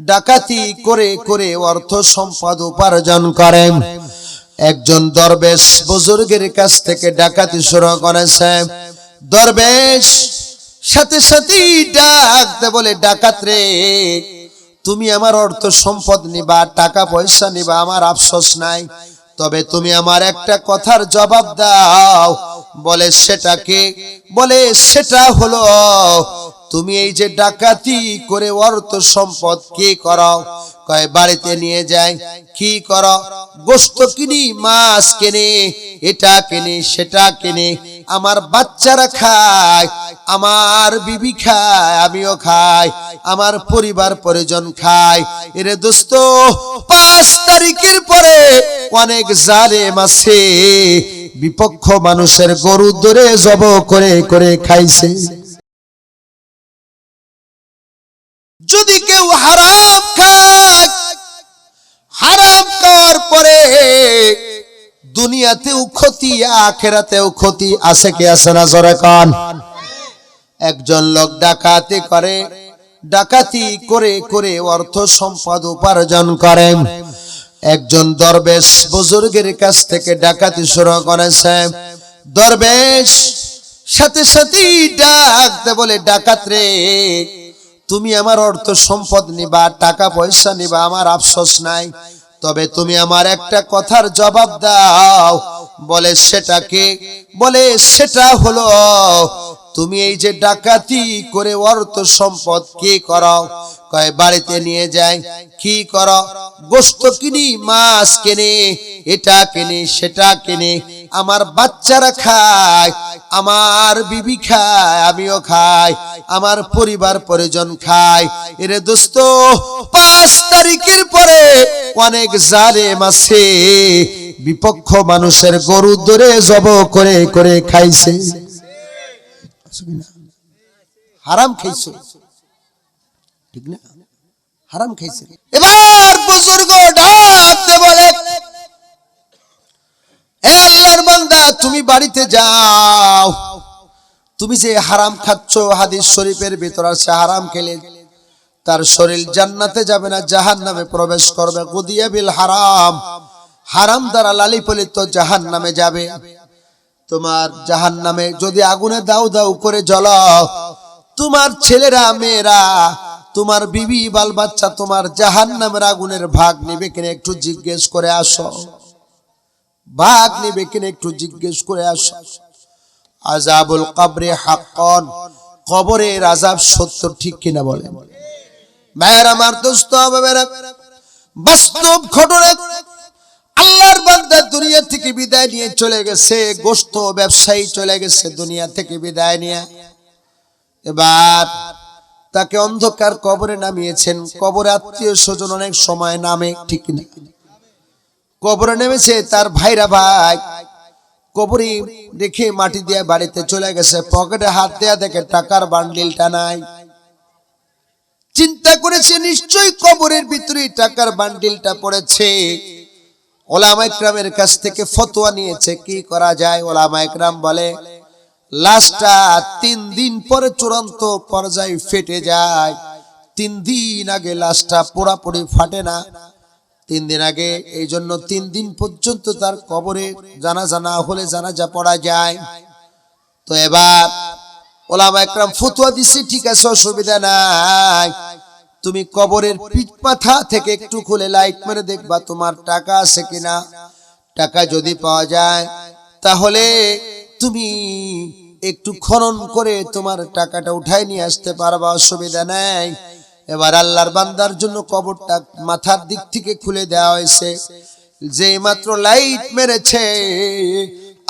ডাকাতি করে করে অর্থ সম্পদ উপার্জন করেন। একজন দরবেশ বুজুর্গের কাছ থেকে ডাকাতি শুরু করেছে। দরবেশ, সাথে সাথে ডাকতে বলে, ডাকাত রে, তুমি আমার অর্থ সম্পদ নিবা, টাকা পয়সা নিবা, আমার আফসোস নাই। তবে তুমি আমার একটা কথার জবাব দাও। বলে, সেটাকে বলে, সেটা হলো তুমি এই যে ডাকাতি করে অর্থ সম্পদ কি করো? কয়, বাড়িতে নিয়ে যায় কি করো? গোস্ত কিনি, মাছ কিনে, এটা কিনে, সেটা কিনে। আমার বাচ্চারা খায়, আমার বিবি খায়, আমিও খাই, আমার পরিবার পরিজন খায়। এরে দোস্ত, পাঁচ তারিখের পরে অনেক জালেম আছে, বিপক্ষ মানুষের গরু ধরে জব করে করে খাইছে। যদি কেউ হারাম খায়, হারাম খাওয়ার পরে দুনিয়াতেও ক্ষতি, আখেরাতেও ক্ষতি আছে কি আছে না জোরে কান? একজন লোক ডাকাতি করে ডাকাতি করে করে অর্থ সম্পদ উপার্জন করে। একজন দরবেশ বুজুর্গের কাছ থেকে ডাকাতি শুরু করেছে। দরবেশ সাথে সাথে ডাকতে বলে, ডাকাত রে তুমি আমার অর্থ সম্পদ নিবা, টাকা পয়সা নিবা, আমার আফসোস নাই। তবে তুমি আমার একটা কথার জবাব দাও। বলে সেটাকে, বলে সেটা হলো, তুমি এই যে ডাকাতি করে অর্থ সম্পদ কি করো? কয়, বাড়িতে নিয়ে যায় কি করো? গোস্ত কিনি, মাছ কিনে, এটা কিনে, সেটা কিনে। আমার বাচ্চারা খায়, আমার বিবি খায়, আমিও খাই, আমার পরিবার পরিজন খায়। এরে দোস্ত, পাঁচ তারিখের পরে অনেক জালেম আছে, বিপক্ষ মানুষের গরু ধরে জব করে করে খাইছে। হারাম খাইছো। ঠিক না? হারাম খাইছে। এবার বুজুর্গ ডাকতে বলে আল্লাহর বান্দা, তুমি বাড়িতে যাও। তুমি যে হারাম খাচ্ছ হাদিস শরীফের ভিতর আছে, হারাম খেলে তার শরীর জান্নাতে যাবে না জাহান নামে প্রবেশ করবে। গুদিয়া বিল হারাম হারাম দ্বারা লালি পলিত জাহান নামে যাবে। তোমার জাহান নামে যদি আগুনে দাউ দাউ করে জ্বল তোমার ছেলেরা, মেয়েরা, তোমার বিবি, বাল বাচ্চা তোমার জাহান নামের আগুনের ভাগ নেবে কিনা একটু জিজ্ঞেস করে আসো। ভাগ নেবে কিনা একটু জিজ্ঞেস করে আসো। আজাবুল কবরে হাক্কন, কবরের আজাব সত্য ঠিক কিনা বলে। আমার দোস্ত বাস্তব ঘটনা, আল্লাহর বান্দা দুনিয়া থেকে বিদায় নিয়ে চলে গেছে, গোস্ত ব্যবসায়ী চলে গেছে দুনিয়া থেকে বিদায় নিয়ে। এবার তাকে অন্ধকার কবরে নামিয়েছেন। কবরে আত্মীয় স্বজন অনেক সময় নামে, ঠিক না। কবরে নেমেছে তার ভাইরা ভাই। কবরে রেখে মাটি দিয়ে বাড়িতে চলে গেছে, পকেটে হাত দেয়া দেখে টাকার বান্ডিলটা নাই চিন্তা করেছে, নিশ্চয়ই কবরের ভিতরে টাকার বান্ডিলটা পড়েছে। ওলামা ইকরামের কাছ থেকে ফতোয়া নিয়েছে, কি করা যায়? ওলামা ইকরাম বলে, লাশটা তিন দিন পরে চূড়ান্ত পর্যায়ে ফেটে যায়। তিন দিন আগে লাশটা পুরাপুরি ফাটে না। তিন দিন আগে এই জন্য তিন দিন পর্যন্ত তার কবরে জানাজা না হলে জানাজা পড়া যায়। তো এবার ওলামা একরাম ফতুয়া দিচ্ছে ঠিক আছে, অসুবিধা নাই। তুমি কবরের পিঠ মাথা থেকে একটু খুলে লাইট মেরে দেখবা তোমার টাকা আছে কিনা। টাকা যদি পাওয়া যায়, তাহলে তুমি একটু খনন করে তোমার টাকাটা উঠাই নিয়ে আসতে পারবা, অসুবিধা নেই। এবার আল্লাহর বান্দার জন্য কবরটা মাথার দিক থেকে খুলে দেওয়া হয়েছে। যে মাত্র লাইট মেরেছে,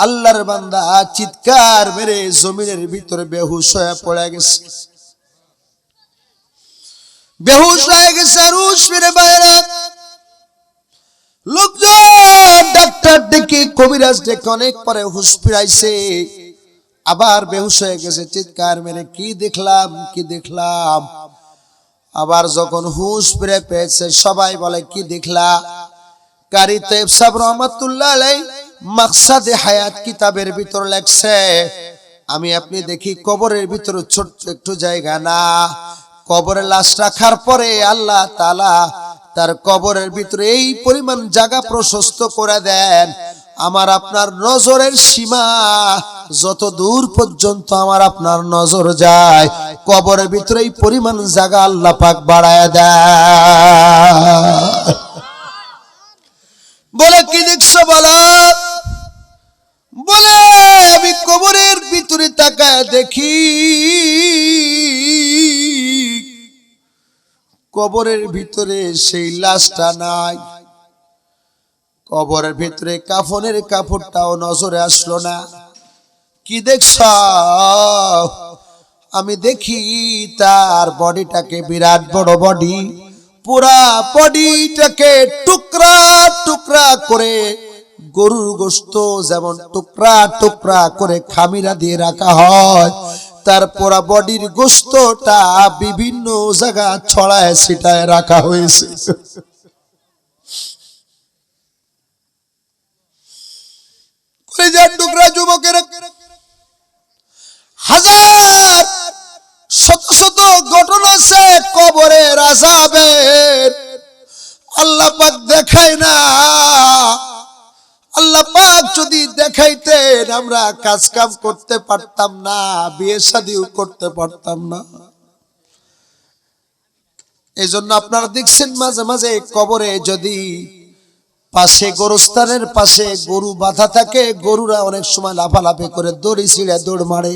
আল্লাহর বান্দা চিৎকার মেরে জমিনের ভিতরে বেহুশ হয়ে পড়ে গেছে। বেহুশ হয়ে গেছে আর হুশ ফিরে বাইরে লোকজন ডাক্তার ডেকে, কবিরাজ ডেকে অনেক পরে হুশ ফিরাইছে। আবার বেহুশ হয়ে গেছে, চিৎকার মেরে, কি দেখলাম কি দেখলাম? আবার যখন হুশ ফিরে পেয়েছে, সবাই বলে, কি দেখলা? রহমাতুল্লাহ আলাই হায়াত কিতাবের ভিতর লেখছে, আমি আপনি দেখি কবরের ভিতর ছোট্ট একটু জায়গা না। কবরে লাশ রাখার পরে আল্লাহ তালা তার কবরের ভিতরে এই পরিমাণ জায়গা প্রশস্ত করে দেন। আমার আপনার নজরের সীমা যত দূর পর্যন্ত আমার আপনার নজর যায় কবরের ভিতরে এই পরিমাণ জায়গা আল্লাহ পাক বাড়ায় দেয় বলে, কি দেখছ বলো? বলে, আমি কবরের ভিতরে তাকায় দেখি, কবরের ভিতরে সেই লাশটা নাই। কবরের ভিতরে কাফনের কাপড়টাও নজরে আসলো না। কি দেখছ? আমি দেখি তার বডিটাকে বিরাট বড় বডি। পুরা বডিটাকে টুকরা টুকরা করে গরুর গোস্ত যেমন টুকরা টুকরা করে খামিরা দিয়ে রাখা হয়, তার পুরা বডির গোস্তটা বিভিন্ন জায়গা ছড়ায় ছিটায় রাখা হয়েছে। টুকরা যুবকের হাজার শত শত ঘটনা সে কবরের আজাবের আল্লাহ পাক দেখায় না। আল্লাহ পাক যদি দেখাইতেন, আমরা কাজ কাম করতে পারতাম না, বিয়ে শাদিও করতে পারতাম না। এই জন্য আপনারা দেখছেন মাঝে মাঝে কবরে যদি পাশে গরুস্থানের পাশে গরু বাঁধা থাকে, গরুরা অনেক সময় লাফালাফি করে, দড়ি ছিঁড়ে দৌড় মারে।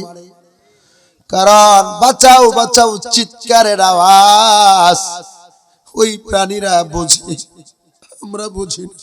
কারণ বাঁচাও বাঁচাও চিৎকারের আওয়াজ ওই প্রাণীরা বোঝে আমরা বুঝি না।